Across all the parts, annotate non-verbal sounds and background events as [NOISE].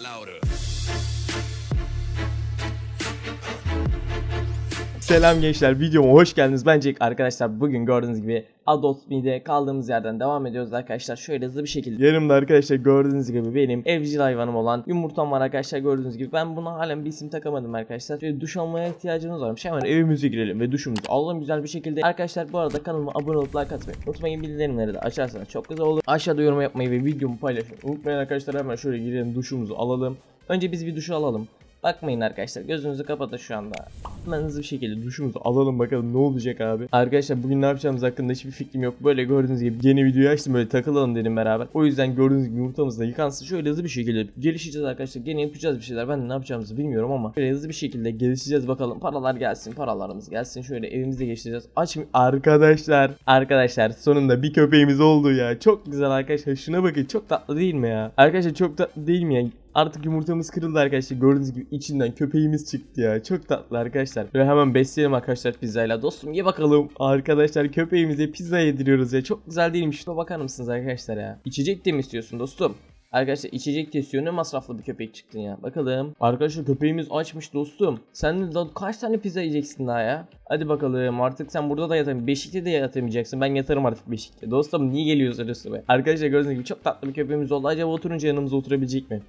louder. Selam gençler videoma hoş geldiniz. Ben Jack arkadaşlar bugün gördüğünüz gibi Adult Me'de kaldığımız yerden devam ediyoruz arkadaşlar. Şöyle hızlı bir şekilde. Yanımda arkadaşlar gördüğünüz gibi benim evcil hayvanım olan yumurtam var arkadaşlar gördüğünüz gibi. Ben buna halen bir isim takamadım arkadaşlar. Şöyle duş almaya ihtiyacımız varmış. Hemen evimize girelim ve duşumuzu alalım güzel bir şekilde. Arkadaşlar bu arada kanalıma abone olup like atmayı unutmayın. Bildirimleri de açarsanız çok güzel olur. Aşağıda yorum yapmayı ve videomu paylaşmayı unutmayın arkadaşlar. Hemen şöyle girelim duşumuzu alalım. Önce biz bir duşu alalım. Bakmayın arkadaşlar gözünüzü kapatın şu anda. Hemen hızlı bir şekilde duşumuzu alalım bakalım ne olacak abi. Arkadaşlar bugün ne yapacağımız hakkında hiçbir fikrim yok. Böyle gördüğünüz gibi yeni videoyu açtım böyle takılalım dedim beraber. O yüzden gördüğünüz gibi yumurtamız yıkansın. Şöyle hızlı bir şekilde gelişeceğiz arkadaşlar. Gene yapacağız bir şeyler. Ben de ne yapacağımızı bilmiyorum ama şöyle hızlı bir şekilde gelişeceğiz bakalım. Paralar gelsin paralarımız gelsin. Şöyle evimizde geçireceğiz. Aç? Arkadaşlar. Arkadaşlar sonunda bir köpeğimiz oldu ya. Çok güzel arkadaşlar. Şuna bakın çok tatlı değil mi ya? Arkadaşlar çok tatlı değil mi ya? Artık yumurtamız kırıldı arkadaşlar. Gördüğünüz gibi içinden köpeğimiz çıktı ya. Çok tatlı arkadaşlar. Ve hemen besleyelim arkadaşlar pizzayla. Dostum ye bakalım. Arkadaşlar köpeğimize pizza yediriyoruz ya. Çok güzel değilmiş. Şuna bakar mısınız arkadaşlar ya? İçecek de mi istiyorsun dostum? Arkadaşlar içecek de istiyor. Ne masraflı bir köpek çıktın ya. Bakalım. Arkadaşlar köpeğimiz açmış dostum. Sen daha kaç tane pizza yiyeceksin daha ya? Hadi bakalım artık sen burada da yatamayın. Beşikte de yatamayacaksın. Ben yatarım artık beşikte. Dostum niye geliyorsun üstüme? Arkadaşlar gördüğünüz gibi çok tatlı bir köpeğimiz oldu. Acaba oturunca yanımıza oturabilecek mi?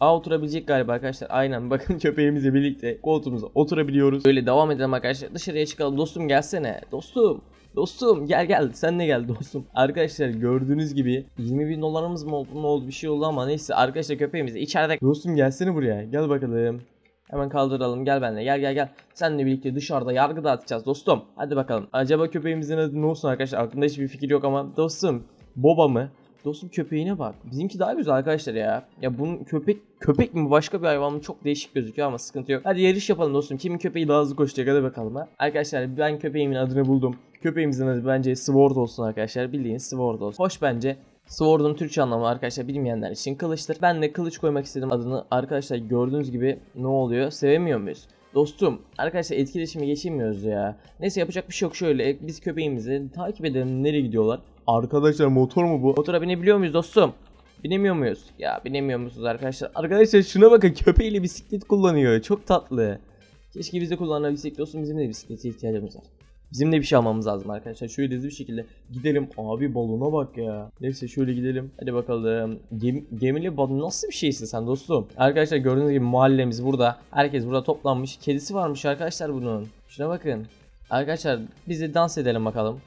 Aa oturabilecek galiba arkadaşlar. Aynen bakın [LAUGHS] köpeğimizle birlikte koltuğumuza oturabiliyoruz. Böyle devam edelim arkadaşlar. Dışarıya çıkalım. Dostum gelsene. Dostum. Dostum gel gel sen de gel dostum. Arkadaşlar gördüğünüz gibi 20 bin dolarımız mı oldu ne oldu bir şey oldu ama neyse arkadaşlar köpeğimiz de içeride. Dostum gelsene buraya gel bakalım. Hemen kaldıralım gel benimle gel gel gel. Seninle birlikte dışarıda yargı dağıtacağız dostum. Hadi bakalım. Acaba köpeğimizin adı ne olsun arkadaşlar aklımda hiçbir fikir yok ama dostum. Boba mı? Dostum köpeğine bak. Bizimki daha güzel arkadaşlar ya. Ya bunun köpek köpek mi başka bir hayvan mı çok değişik gözüküyor ama sıkıntı yok. Hadi yarış yapalım dostum. Kimin köpeği daha hızlı koşacak hadi bakalım ha. Arkadaşlar ben köpeğimin adını buldum. Köpeğimizin adı bence Sword olsun arkadaşlar. Bildiğiniz Sword olsun. Hoş bence. Sword'un Türkçe anlamı arkadaşlar bilmeyenler için kılıçtır. Ben de kılıç koymak istedim adını. Arkadaşlar gördüğünüz gibi ne oluyor? Sevemiyor muyuz? Dostum arkadaşlar etkileşimi geçemiyoruz ya. Neyse yapacak bir şey yok şöyle biz köpeğimizi takip edelim nereye gidiyorlar. Arkadaşlar motor mu bu? Motora binebiliyor muyuz dostum? Binemiyor muyuz? Ya binemiyor musunuz arkadaşlar? Arkadaşlar şuna bakın köpeğiyle bisiklet kullanıyor. Çok tatlı. Keşke biz de kullanabilsek dostum bizim de bisiklete ihtiyacımız var. Bizim de bir şey almamız lazım arkadaşlar. Şöyle hızlı bir şekilde gidelim. Abi balona bak ya. Neyse şöyle gidelim. Hadi bakalım. Gem gemili balon nasıl bir şeysin sen dostum? Arkadaşlar gördüğünüz gibi mahallemiz burada. Herkes burada toplanmış. Kedisi varmış arkadaşlar bunun. Şuna bakın. Arkadaşlar biz de dans edelim bakalım.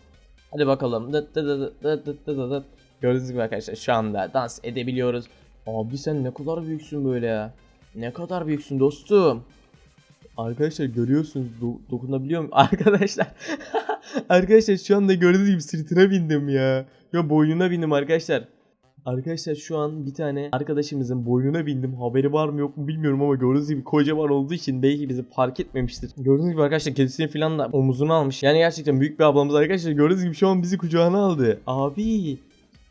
Hadi bakalım. Dıt dıt dıt dıt dıt dıt dıt. Gördüğünüz gibi arkadaşlar şu anda dans edebiliyoruz. Abi sen ne kadar büyüksün böyle ya. Ne kadar büyüksün dostum. Arkadaşlar görüyorsunuz do- dokunabiliyor muyum? [LAUGHS] Arkadaşlar [LAUGHS] Arkadaşlar şu anda gördüğünüz gibi sırtına bindim ya. Ya boynuna bindim arkadaşlar. Arkadaşlar şu an bir tane arkadaşımızın boynuna bindim. Haberi var mı yok mu bilmiyorum ama gördüğünüz gibi kocaman olduğu için belki bizi fark etmemiştir. Gördüğünüz gibi arkadaşlar kedisini falan da omuzuna almış. Yani gerçekten büyük bir ablamız arkadaşlar. Gördüğünüz gibi şu an bizi kucağına aldı. Abi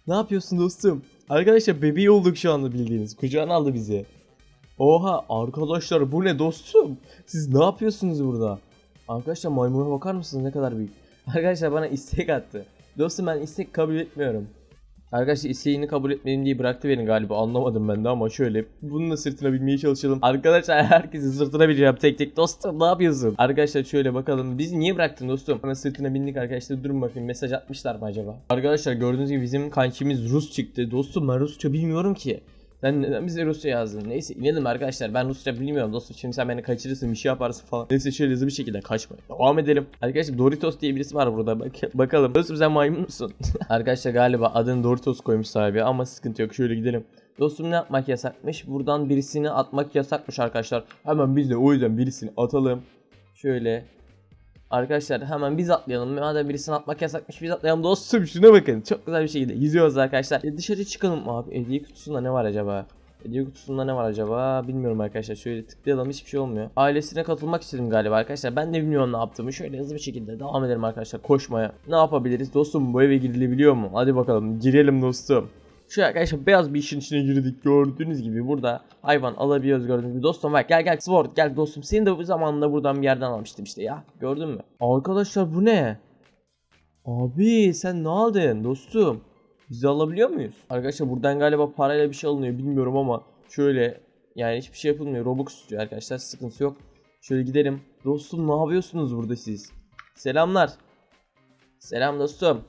ne yapıyorsun dostum? Arkadaşlar bebeği olduk şu anda bildiğiniz. Kucağına aldı bizi. Oha arkadaşlar bu ne dostum? Siz ne yapıyorsunuz burada? Arkadaşlar maymuna bakar mısınız ne kadar büyük? Arkadaşlar bana istek attı. Dostum ben istek kabul etmiyorum. Arkadaşlar isteğini kabul etmedim diye bıraktı beni galiba anlamadım ben de ama şöyle bununla sırtına binmeye çalışalım. Arkadaşlar [LAUGHS] herkesi sırtına bineceğim tek tek dostum ne yapıyorsun? Arkadaşlar şöyle bakalım bizi niye bıraktın dostum? Hemen sırtına bindik arkadaşlar durun bakayım mesaj atmışlar mı acaba? Arkadaşlar gördüğünüz gibi bizim kankimiz Rus çıktı. Dostum ben Rusça bilmiyorum ki. Sen neden bize Rusça yazdın? Neyse inelim arkadaşlar. Ben Rusça bilmiyorum dostum. Şimdi sen beni kaçırırsın bir şey yaparsın falan. Neyse şöyle hızlı bir şekilde kaçma. Devam edelim. Arkadaşlar Doritos diye birisi var burada. Bak [LAUGHS] bakalım. Dostum sen maymun musun? [LAUGHS] arkadaşlar galiba adını Doritos koymuş sahibi ama sıkıntı yok. Şöyle gidelim. Dostum ne yapmak yasakmış? Buradan birisini atmak yasakmış arkadaşlar. Hemen biz de o yüzden birisini atalım. Şöyle Arkadaşlar hemen biz atlayalım. Madem birisini atmak yasakmış biz atlayalım dostum. Şuna bakın. Çok güzel bir şekilde yüzüyoruz arkadaşlar. E, dışarı çıkalım abi. Hediye kutusunda ne var acaba? Hediye kutusunda ne var acaba? Bilmiyorum arkadaşlar. Şöyle tıklayalım hiçbir şey olmuyor. Ailesine katılmak istedim galiba arkadaşlar. Ben de bilmiyorum ne yaptığımı. Şöyle hızlı bir şekilde devam edelim arkadaşlar koşmaya. Ne yapabiliriz? Dostum bu eve girilebiliyor mu? Hadi bakalım girelim dostum. Şu arkadaşlar beyaz bir işin içine girdik gördüğünüz gibi burada hayvan alabiliyoruz gördüğünüz gibi dostum bak gel gel Sword gel dostum seni de bu zamanında buradan bir yerden almıştım işte ya gördün mü? Arkadaşlar bu ne? Abi sen ne aldın dostum? Bizi alabiliyor muyuz? Arkadaşlar buradan galiba parayla bir şey alınıyor bilmiyorum ama şöyle Yani hiçbir şey yapılmıyor. Robux istiyor arkadaşlar. Sıkıntı yok. Şöyle gidelim. Dostum ne yapıyorsunuz burada siz? Selamlar. Selam dostum.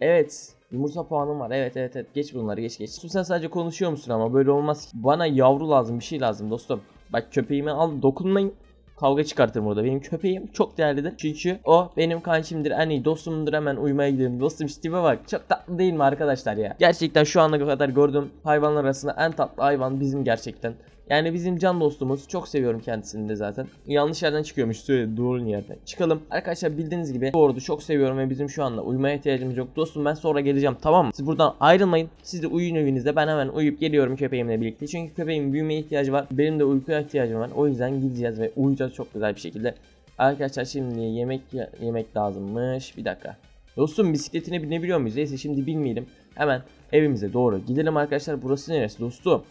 Evet. Yumurta puanım var. Evet evet evet. Geç bunları geç geç. Sen sadece konuşuyor musun ama böyle olmaz. Bana yavru lazım bir şey lazım dostum. Bak köpeğimi al dokunmayın. Kavga çıkartırım orada. Benim köpeğim çok değerlidir. Çünkü o benim kançimdir. En iyi dostumdur hemen uyumaya gidelim. Dostum Steve'e bak. Çok tatlı değil mi arkadaşlar ya? Gerçekten şu ana kadar gördüğüm hayvanlar arasında en tatlı hayvan bizim gerçekten. Yani bizim can dostumuz. Çok seviyorum kendisini de zaten. Yanlış yerden çıkıyormuş. Doğru yerden. Çıkalım. Arkadaşlar bildiğiniz gibi doğru çok seviyorum ve bizim şu anda uyumaya ihtiyacımız yok. Dostum ben sonra geleceğim tamam mı? Siz buradan ayrılmayın. Siz de uyuyun evinizde. Ben hemen uyuyup geliyorum köpeğimle birlikte. Çünkü köpeğimin büyümeye ihtiyacı var. Benim de uykuya ihtiyacım var. O yüzden gideceğiz ve uyuyacağız çok güzel bir şekilde. Arkadaşlar şimdi yemek yemek lazımmış. Bir dakika. Dostum bisikletine binebiliyor muyuz? Neyse şimdi bilmeyelim. Hemen evimize doğru gidelim arkadaşlar. Burası neresi dostum?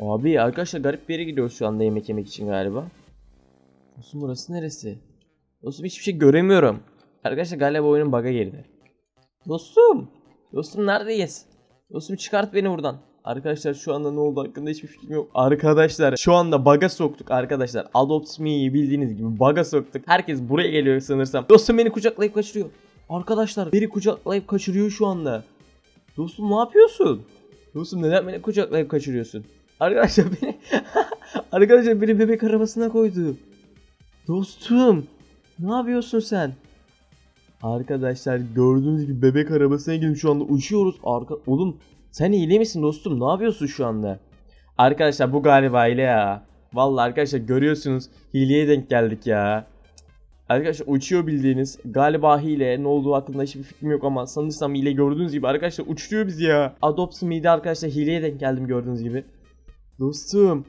Abi arkadaşlar garip bir yere gidiyoruz şu anda yemek yemek için galiba. Dostum burası neresi? Dostum hiçbir şey göremiyorum. Arkadaşlar galiba oyunun bug'a girdi. Dostum. Dostum neredeyiz? Dostum çıkart beni buradan. Arkadaşlar şu anda ne oldu hakkında hiçbir fikrim yok. Arkadaşlar şu anda bug'a soktuk arkadaşlar. Adopt Me'yi bildiğiniz gibi bug'a soktuk. Herkes buraya geliyor sanırsam. Dostum beni kucaklayıp kaçırıyor. Arkadaşlar beni kucaklayıp kaçırıyor şu anda. Dostum ne yapıyorsun? Dostum neden beni kucaklayıp kaçırıyorsun? Arkadaşlar beni [LAUGHS] Arkadaşlar beni bebek arabasına koydu. Dostum ne yapıyorsun sen? Arkadaşlar gördüğünüz gibi bebek arabasına girdim şu anda uçuyoruz. Arka oğlum sen iyi misin dostum? Ne yapıyorsun şu anda? Arkadaşlar bu galiba hile ya. Vallahi arkadaşlar görüyorsunuz hileye denk geldik ya. Arkadaşlar uçuyor bildiğiniz. Galiba hile. Ne olduğu hakkında hiçbir fikrim yok ama sanırsam hile gördüğünüz gibi arkadaşlar uçuruyor bizi ya. Adopt Me'de arkadaşlar hileye denk geldim gördüğünüz gibi. Dostum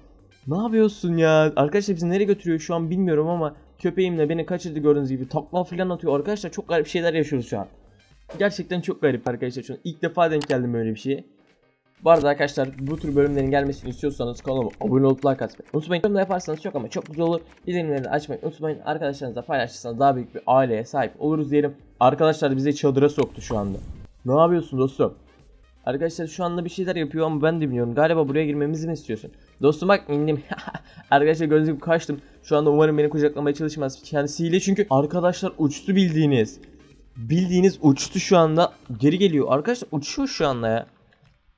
ne yapıyorsun ya? Arkadaşlar bizi nereye götürüyor şu an bilmiyorum ama köpeğimle beni kaçırdı gördüğünüz gibi. Takla falan atıyor. Arkadaşlar çok garip şeyler yaşıyoruz şu an. Gerçekten çok garip arkadaşlar şu an. İlk defa denk geldim böyle bir şeye. Bu arada arkadaşlar bu tür bölümlerin gelmesini istiyorsanız kanalıma abone olup like atmayı unutmayın. Bunu da yaparsanız çok ama çok güzel olur. Bildirimleri açmayı unutmayın. Arkadaşlarınızla paylaşırsanız daha büyük bir aileye sahip oluruz diyelim. Arkadaşlar bizi çadıra soktu şu anda. Ne yapıyorsun dostum? Arkadaşlar şu anda bir şeyler yapıyor ama ben de bilmiyorum. Galiba buraya girmemizi mi istiyorsun? Dostum bak indim. [LAUGHS] arkadaşlar gördüğünüz gibi kaçtım. Şu anda umarım beni kucaklamaya çalışmaz. Kendisi hile çünkü arkadaşlar uçtu bildiğiniz. Bildiğiniz uçtu şu anda. Geri geliyor. Arkadaşlar uçuyor şu anda ya.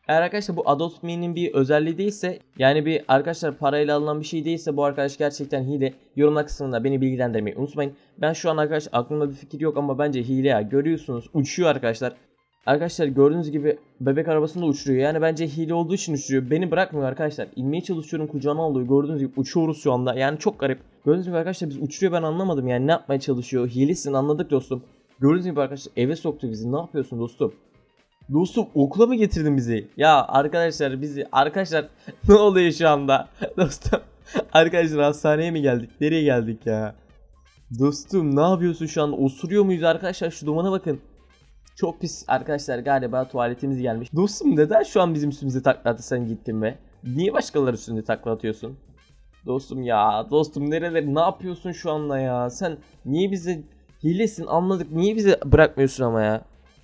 Eğer arkadaşlar bu Adopt Me'nin bir özelliği değilse yani bir arkadaşlar parayla alınan bir şey değilse bu arkadaş gerçekten hile. Yorumlar kısmında beni bilgilendirmeyi unutmayın. Ben şu an arkadaş aklımda bir fikir yok ama bence hile ya. Görüyorsunuz uçuyor arkadaşlar. Arkadaşlar gördüğünüz gibi bebek arabasında uçuruyor. Yani bence hile olduğu için uçuruyor. Beni bırakmıyor arkadaşlar. İnmeye çalışıyorum kucağına alıyor. Gördüğünüz gibi uçuyoruz şu anda. Yani çok garip. Gördüğünüz gibi arkadaşlar biz uçuruyor ben anlamadım. Yani ne yapmaya çalışıyor? Hilesin anladık dostum. Gördüğünüz gibi arkadaşlar eve soktu bizi. Ne yapıyorsun dostum? Dostum okula mı getirdin bizi? Ya arkadaşlar bizi arkadaşlar [LAUGHS] ne oluyor şu anda? [LAUGHS] Dostum arkadaşlar hastaneye mi geldik? Nereye geldik ya? Dostum ne yapıyorsun şu anda? Osuruyor muyuz arkadaşlar? Şu dumana bakın. Çok pis arkadaşlar galiba tuvaletimiz gelmiş. Dostum neden şu an bizim üstümüze takla attı sen gittin be? Niye başkaları üstünde takla atıyorsun? Dostum ya dostum nereleri ne yapıyorsun şu anda ya? Sen niye bize hilesin anladık niye bizi bırakmıyorsun ama ya?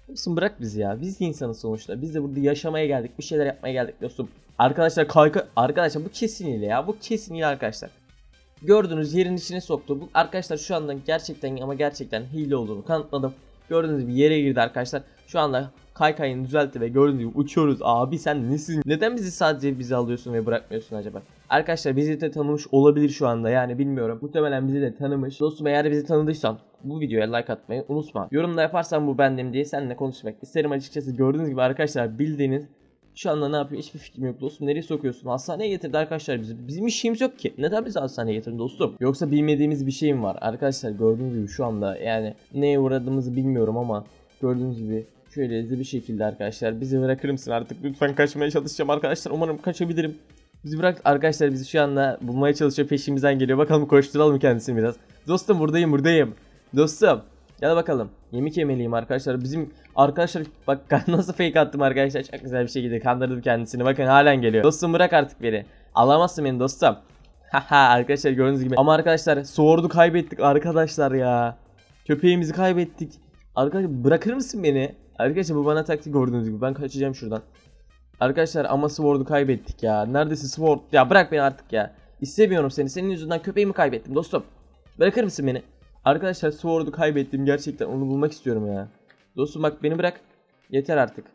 Dostum bırak bizi ya. Biz insanız sonuçta. Biz de burada yaşamaya geldik. Bir şeyler yapmaya geldik dostum. Arkadaşlar kayka... Arkadaşlar bu kesin hile ya. Bu kesin hile arkadaşlar. Gördüğünüz yerin içine soktu. Bu arkadaşlar şu anda gerçekten ama gerçekten hile olduğunu kanıtladım. Gördüğünüz gibi yere girdi arkadaşlar. Şu anda kaykayını düzeltti ve gördüğünüz gibi uçuyoruz. Abi sen nesin? Neden bizi sadece bizi alıyorsun ve bırakmıyorsun acaba? Arkadaşlar bizi de tanımış olabilir şu anda yani bilmiyorum. Muhtemelen bizi de tanımış. Dostum eğer bizi tanıdıysan bu videoya like atmayı unutma. Yorumda yaparsan bu bendim diye seninle konuşmak isterim açıkçası. Gördüğünüz gibi arkadaşlar bildiğiniz şu anda ne yapıyor hiçbir fikrim yok dostum. Nereye sokuyorsun? Hastaneye getirdi arkadaşlar bizi. Bizim işimiz yok ki. Neden bizi hastaneye getirdin dostum? Yoksa bilmediğimiz bir şey mi var? Arkadaşlar gördüğünüz gibi şu anda yani neye uğradığımızı bilmiyorum ama gördüğünüz gibi şöyle hızlı bir şekilde arkadaşlar bizi bırakır mısın artık? Lütfen kaçmaya çalışacağım arkadaşlar. Umarım kaçabilirim. Bizi bırak arkadaşlar bizi şu anda bulmaya çalışıyor peşimizden geliyor. Bakalım koşturalım kendisini biraz. Dostum buradayım buradayım. Dostum gel bakalım. Yemek yemeliyim arkadaşlar. Bizim arkadaşlar bak [LAUGHS] nasıl fake attım arkadaşlar. Çok güzel bir şekilde kandırdım kendisini. Bakın halen geliyor. Dostum bırak artık beni. Alamazsın beni dostum. [LAUGHS] Haha arkadaşlar gördüğünüz gibi. Ama arkadaşlar Sword'u kaybettik arkadaşlar ya. Köpeğimizi kaybettik. Arkadaşlar bırakır mısın beni? Arkadaşlar bu bana taktik gördüğünüz gibi. Ben kaçacağım şuradan. Arkadaşlar ama Sword'u kaybettik ya. Neredesin Sword? Ya bırak beni artık ya. İstemiyorum seni. Senin yüzünden köpeğimi kaybettim dostum. Bırakır mısın beni? Arkadaşlar Sword'u kaybettim. Gerçekten onu bulmak istiyorum ya. Dostum bak beni bırak. Yeter artık.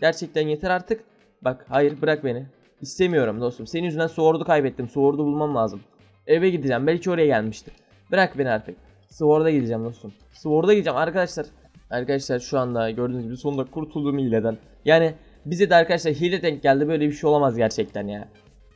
Gerçekten yeter artık. Bak hayır bırak beni. İstemiyorum dostum. Senin yüzünden Sword'u kaybettim. Sword'u bulmam lazım. Eve gideceğim. Belki oraya gelmiştir. Bırak beni artık. Sword'a gideceğim dostum. Sword'a gideceğim arkadaşlar. Arkadaşlar şu anda gördüğünüz gibi sonunda kurtuldum hileden. Yani bize de arkadaşlar hile denk geldi. Böyle bir şey olamaz gerçekten ya.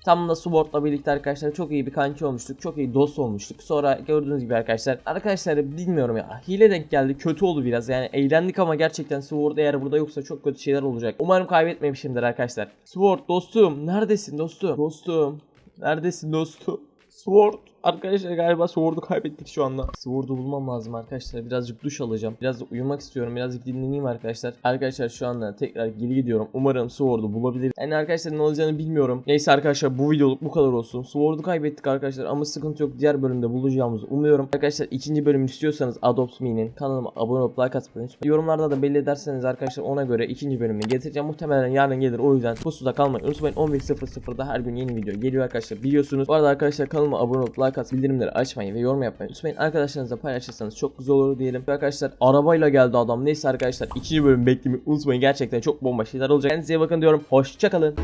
Tam da Sword'la birlikte arkadaşlar çok iyi bir kanki olmuştuk. Çok iyi dost olmuştuk. Sonra gördüğünüz gibi arkadaşlar. Arkadaşlar bilmiyorum ya. Hile denk geldi. Kötü oldu biraz. Yani eğlendik ama gerçekten Sword eğer burada yoksa çok kötü şeyler olacak. Umarım kaybetmemişimdir arkadaşlar. Sword dostum. Neredesin dostum? Dostum. Neredesin dostum? Sword. Arkadaşlar galiba Sword'u kaybettik şu anda. Sword'u bulmam lazım arkadaşlar. Birazcık duş alacağım. Biraz uyumak istiyorum. Birazcık dinleneyim arkadaşlar. Arkadaşlar şu anda tekrar geri gidiyorum. Umarım Sword'u bulabilirim. Yani arkadaşlar ne olacağını bilmiyorum. Neyse arkadaşlar bu videoluk bu kadar olsun. Sword'u kaybettik arkadaşlar ama sıkıntı yok. Diğer bölümde bulacağımızı umuyorum. Arkadaşlar ikinci bölüm istiyorsanız Adopt Me'nin kanalıma abone olup like atmayı unutmayın. Yorumlarda da belli ederseniz arkadaşlar ona göre ikinci bölümünü getireceğim. Muhtemelen yarın gelir. O yüzden pusuda kalmayı unutmayın. 11.00'da her gün yeni video geliyor arkadaşlar. Biliyorsunuz. Bu arada arkadaşlar kanalıma abone olup like at, bildirimleri açmayı ve yorum yapmayı unutmayın. Arkadaşlarınızla paylaşırsanız çok güzel olur diyelim. Arkadaşlar arabayla geldi adam. Neyse arkadaşlar ikinci bölüm beklemeyi unutmayın. Gerçekten çok bomba şeyler olacak. Kendinize iyi bakın diyorum. Hoşçakalın.